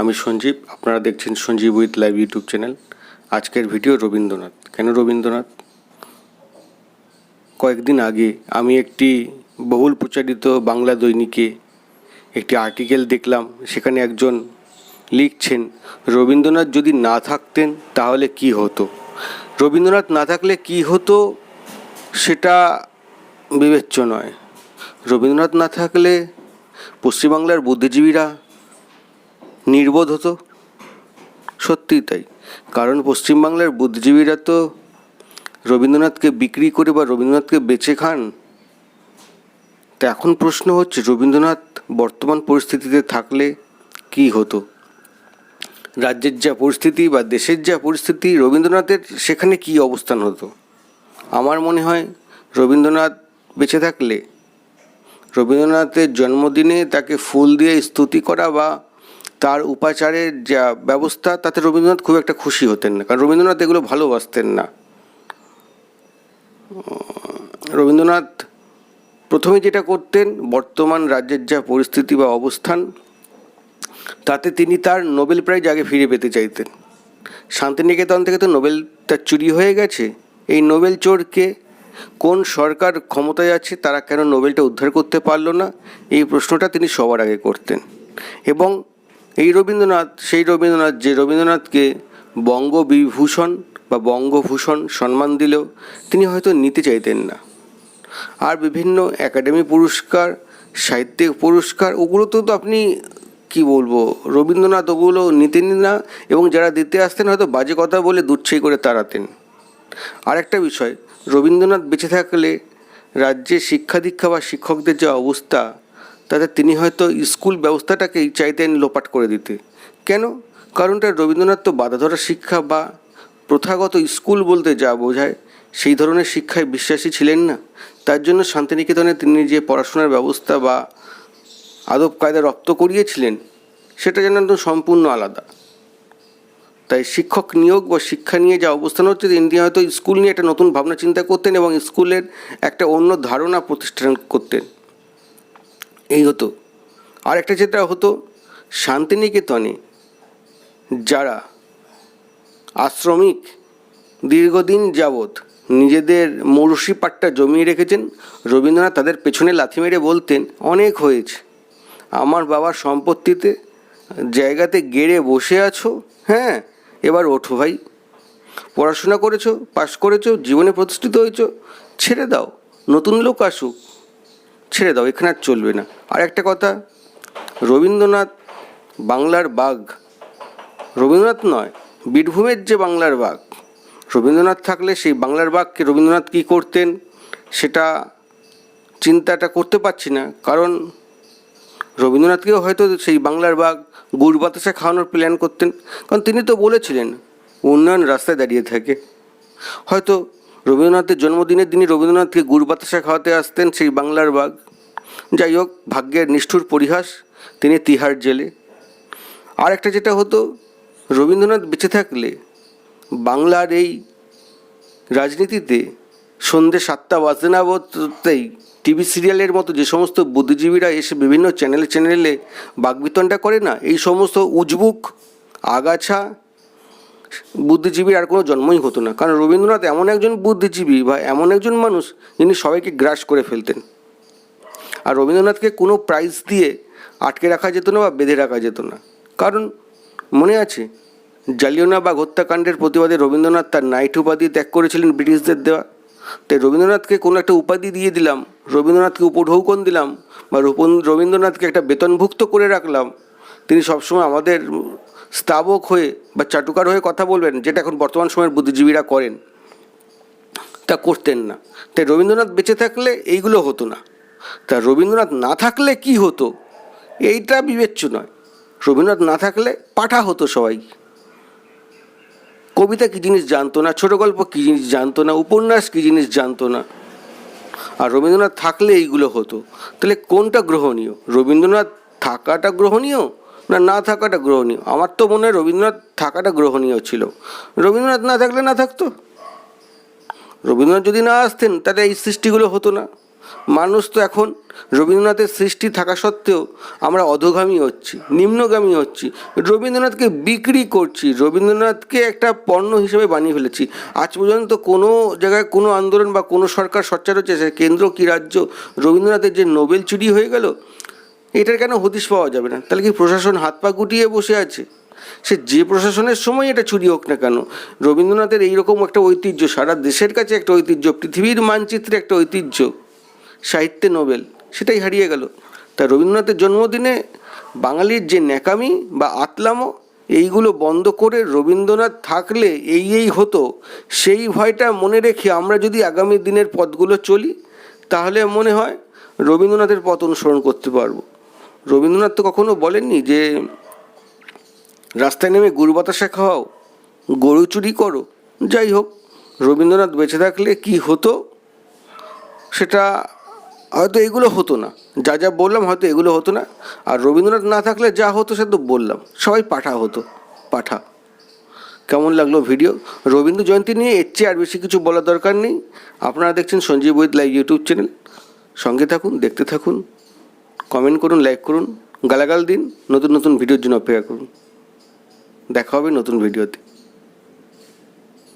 আমি সঞ্জীব, আপনারা দেখছেন Sanjeev with live YouTube channel. আজকের ভিডিও রবীন্দ্রনাথ। কেন রবীন্দ্রনাথ? কয়েকদিন আগে আমি একটি বহুল প্রচারিত বাংলা দৈনিকে একটি আর্টিকেল দেখলাম, সেখানে একজন লিখছেন, রবীন্দ্রনাথ যদি না থাকতেন তাহলে কি হতো? রবীন্দ্রনাথ না থাকলে কি হতো সেটা বিবেচ্য নয়। রবীন্দ্রনাথ না থাকলে পশ্চিমবাংলার বুদ্ধিজীবীরা নির্বোধ হতো। সত্যিই তাই। কারণ পশ্চিমবাংলার বুদ্ধিজীবীরা তো রবীন্দ্রনাথকে বিক্রি করে বা রবীন্দ্রনাথকে বেচে খান, তা এখন প্রশ্ন হচ্ছে, রবীন্দ্রনাথ বর্তমান পরিস্থিতিতে থাকলে কি হতো? রাজ্যের যা পরিস্থিতি বা দেশের যা পরিস্থিতি, রবীন্দ্রনাথের সেখানে কি অবস্থান হতো? আমার মনে হয় রবীন্দ্রনাথ বেঁচে থাকলে, রবীন্দ্রনাথের জন্মদিনে তাকে ফুল দিয়ে স্তুতি করা বা তার উপাচারের যা ব্যবস্থা, তাতে রবীন্দ্রনাথ খুব একটা খুশি হতেন না। কারণ রবীন্দ্রনাথ এগুলো ভালোবাসতেন না। রবীন্দ্রনাথ প্রথমে যেটা করতেন, বর্তমান রাজ্যের যা পরিস্থিতি বা অবস্থান, তাতে তিনি তার নোবেল প্রাইজ আগে ফিরে পেতে চাইতেন। শান্তিনিকেতন থেকে তো নোবেলটা চুরি হয়ে গেছে। এই নোবেল চোরকে কোন সরকার ক্ষমতায় আছে, তারা কেন নোবেলটা উদ্ধার করতে পারল না? এই প্রশ্নটা তিনি সবার আগে করতেন। এবং এই রবীন্দ্রনাথ, সেই রবীন্দ্রনাথ যে রবীন্দ্রনাথকে বঙ্গবিভূষণ বা বঙ্গভূষণ সম্মান দিলেও তিনি হয়তো নিতে চাইতেন না। আর বিভিন্ন একাডেমি পুরস্কার, সাহিত্যিক পুরস্কার, ওগুলো তো আপনি কি বলব, রবীন্দ্রনাথ ওগুলো নিতেন না এবং যারা দিতে আসতেন হয়তো বাজে কথা বলে দুচ্ছেই করে তাড়াতেন। আর একটা বিষয়, রবীন্দ্রনাথ বেঁচে থাকলে রাজ্যে শিক্ষা দীক্ষা বা শিক্ষকদের যে অবস্থা তাতে তিনি হয়তো স্কুল ব্যবস্থাটাকেই চাইতেন লোপাট করে দিতে। কেন? কারণটা রবীন্দ্রনাথ তো বাধা ধরা শিক্ষা বা প্রথাগত স্কুল বলতে যা বোঝায়, সেই ধরনের শিক্ষায় বিশ্বাসী ছিলেন না। তার জন্য শান্তিনিকেতনে তিনি যে পড়াশোনার ব্যবস্থা বা আদব কায়দা রপ্ত করিয়েছিলেন, সেটা যেন একদম সম্পূর্ণ আলাদা। তাই শিক্ষক নিয়োগ বা শিক্ষা নিয়ে যা অবস্থান হচ্ছে, তিনি হয়তো স্কুল নিয়ে একটা নতুন ভাবনা চিন্তা করতেন এবং স্কুলের একটা অন্য ধারণা প্রতিষ্ঠান করতেন। এই হতো। আর একটা যেটা হতো শান্তিনিকেতনে, যারা আশ্রমিক দীর্ঘদিন যাবৎ নিজেদের মৌরসি পাট্টা জমিয়ে রেখেছেন, রবীন্দ্রনাথ তাদের পেছনে লাথি মেরে বলতেন, অনেক হয়েছে। আমার বাবার সম্পত্তিতে জায়গাতে গেড়ে বসে আছো? হ্যাঁ এবার ওঠো ভাই। পড়াশোনা করেছ, পাশ করেছ, জীবনে প্রতিষ্ঠিত হয়েছো। ছেড়ে দাও, নতুন লোক আসুক। ছেড়ে দাও, এখানে আর চলবে না। আর একটা কথা, রবীন্দ্রনাথ বাংলার বাঘ। রবীন্দ্রনাথ নয়, বীরভূমের যে বাংলার বাঘ, রবীন্দ্রনাথ থাকলে সেই বাংলার বাঘকে রবীন্দ্রনাথ কী করতেন, সেটা চিন্তাটা করতে পারছি না। কারণ রবীন্দ্রনাথকেও হয়তো সেই বাংলার বাঘ গুড় বাতাসা খাওয়ানোর প্ল্যান করতেন। কারণ তিনি তো বলেছিলেন, উন্নয়ন রাস্তায় দাঁড়িয়ে থাকে। হয়তো রবীন্দ্রনাথের জন্মদিনের দিনই রবীন্দ্রনাথকে গুড় বাতাসা খাওয়াতে আসতেন সেই বাংলার বাঘ। যাই হোক ভাগ্যের নিষ্ঠুর পরিহাস, তিনি তিহার জেলে। আর একটা যেটা হতো, রবীন্দ্রনাথ বেঁচে থাকলে বাংলার এই রাজনীতিতে সন্ধ্যে সাতটা বাজতে না বাজতেই টিভি সিরিয়ালের মতো যে সমস্ত বুদ্ধিজীবীরা এসে বিভিন্ন চ্যানেলে চ্যানেলে বাকবিতণ্ডা করে না, এই সমস্ত উজবুক, আগাছা বুদ্ধিজীবীর আর কোনো জন্মই হতো না। কারণ রবীন্দ্রনাথ এমন একজন বুদ্ধিজীবী বা এমন একজন মানুষ যিনি সবাইকে গ্রাস করে ফেলতেন। আর রবীন্দ্রনাথকে কোনো প্রাইজ দিয়ে আটকে রাখা যেত না বা বেঁধে রাখা যেত না। কারণ মনে আছে জালিয়ানবাগ হত্যাকাণ্ডের প্রতিবাদে রবীন্দ্রনাথ তার নাইট উপাধি ত্যাগ করেছিলেন ব্রিটিশদের দেওয়া। তাই রবীন্দ্রনাথকে কোনো একটা উপাধি দিয়ে দিলাম, রবীন্দ্রনাথকে উপঢৌকন দিলাম বা রবীন্দ্রনাথকে একটা বেতনভুক্ত করে রাখলাম। তিনি সবসময় আমাদের স্তাবক হয়ে বা চাটুকার হয়ে কথা বলবেন, যেটা এখন বর্তমান সময়ের বুদ্ধিজীবীরা করেন। তা করতেন না। তাই রবীন্দ্রনাথ বেঁচে থাকলে এইগুলো হতো না। তা রবীন্দ্রনাথ না থাকলে কি হতো? এইটা বিবেচ্য নয়। রবীন্দ্রনাথ না থাকলে পাঠা হতো সবাই। কবিতা কী জিনিস জানতো না? ছোট গল্প কী জিনিস জানতো না? উপন্যাস কী জিনিস জানতো না? আর রবীন্দ্রনাথ থাকলে এইগুলো হতো। তাহলে কোনটা গ্রহণীয়? রবীন্দ্রনাথ থাকাটা গ্রহণীয় না না থাকাটা গ্রহণীয়? আমার তো মনে হয় রবীন্দ্রনাথ থাকাটা গ্রহণীয় ছিল। রবীন্দ্রনাথ না থাকলে না থাকতো? রবীন্দ্রনাথ যদি না আসতেন, তাহলে এই সৃষ্টিগুলো হতো না। মানুষ তো এখন রবীন্দ্রনাথের সৃষ্টি থাকা সত্ত্বেও আমরা অধোগামী হচ্ছি, নিম্নগামী হচ্ছি। রবীন্দ্রনাথকে বিক্রি করছি, রবীন্দ্রনাথকে একটা পণ্য হিসেবে বানিয়ে ফেলেছি। আজ পর্যন্ত কোনো জায়গায় কোনো আন্দোলন বা কোনো সরকার সচ্চার হচ্ছে, সে কেন্দ্র কি রাজ্য রবীন্দ্রনাথের যে নোবেল চুরি হয়ে গেল, এটার কেন হদিশ পাওয়া যাবে না? তাহলে কি প্রশাসন হাত পা গুটিয়ে বসে আছে? সে যে প্রশাসনের সময় এটা চুরি হোক না কেন, রবীন্দ্রনাথের এইরকম একটা ঐতিহ্য, সারা দেশের কাছে একটা ঐতিহ্য, পৃথিবীর মানচিত্রে একটা ঐতিহ্য। সাহিত্যে নোবেল, সেটাই হারিয়ে গেল। তা রবীন্দ্রনাথের জন্মদিনে বাঙালির যে ন্যাকামি বা আতলামো, এইগুলো বন্ধ করে রবীন্দ্রনাথ থাকলে এই এই হতো। সেই ভয়টা মনে রেখে আমরা যদি আগামী দিনের পথগুলো চলি, তাহলে মনে হয় রবীন্দ্রনাথের পথ অনুসরণ করতে পারব। রবীন্দ্রনাথ তো কখনো বলেননি যে, রাস্তায় নেমে গরু বাতাসা খাওয়াও, গরু চুরি করো, যাই হোক, রবীন্দ্রনাথ বেঁচে থাকলে কি হতো, সেটা হয়তো এগুলো হতো না। যা যা বললাম হয়তো এগুলো হতো না। আর রবীন্দ্রনাথ না থাকলে যা হতো সে তো বললাম। সবাই পাঠা হতো, পাঠা। কেমন লাগল ভিডিও রবীন্দ্র জয়ন্তী নিয়ে এর চেয়ে আর বেশি কিছু বলার দরকার নেই। আপনারা দেখছেন সঞ্জীব বৈদ লাইভ ইউটিউব চ্যানেল। সঙ্গে থাকুন, দেখতে থাকুন কমেন্ট করুন লাইক করুন। গালাগাল দিন, নতুন নতুন ভিডিওর জন্য অপেক্ষা করুন। দেখা হবে নতুন ভিডিওতে